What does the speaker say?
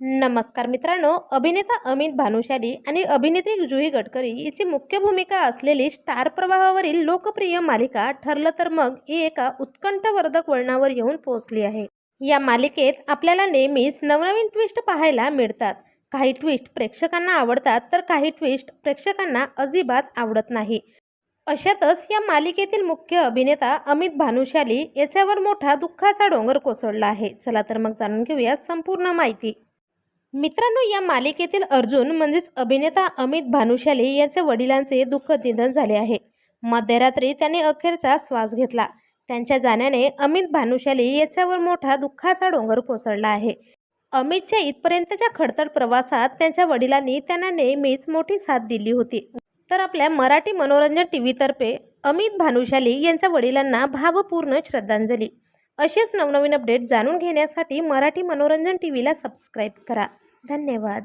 नमस्कार मित्रांनो अभिनेता अमित भानुशाली आणि अभिनेत्री जुही गडकरी हिची मुख्य भूमिका असलेली स्टार प्रवाहावरील लोकप्रिय मालिका ठरलं तर मग ही एका उत्कंठवर्धक वळणावर येऊन पोहोचली आहे. या मालिकेत आपल्याला नेहमीच नवनवीन ट्विस्ट पाहायला मिळतात. काही ट्विस्ट प्रेक्षकांना आवडतात तर काही ट्विस्ट प्रेक्षकांना अजिबात आवडत नाही. अशातच या मालिकेतील मुख्य अभिनेता अमित भानुशाली याच्यावर मोठा दुःखाचा डोंगर कोसळला आहे. चला तर मग जाणून घेऊया संपूर्ण माहिती. मित्रांनो या मालिकेतील अर्जुन म्हणजेच अभिनेता अमित भानुशाली यांच्या वडिलांचे दुःखद निधन झाले आहे. मध्यरात्री त्यांनी अखेरचा श्वास घेतला. त्यांच्या जाण्याने अमित भानुशाली याच्यावर मोठा दुःखाचा डोंगर कोसळला आहे. अमितच्या इथपर्यंतच्या खडतर प्रवासात त्यांच्या वडिलांनी त्यांना नेहमीच मोठी साथ दिली होती. तर आपल्या मराठी मनोरंजन टी व्हीतर्फे अमित भानुशाली यांच्या वडिलांना भावपूर्ण श्रद्धांजली. असेच नवनवीन अपडेट जाणून घेण्यासाठी मराठी मनोरंजन टी व्हीला सबस्क्राईब करा. धन्यवाद.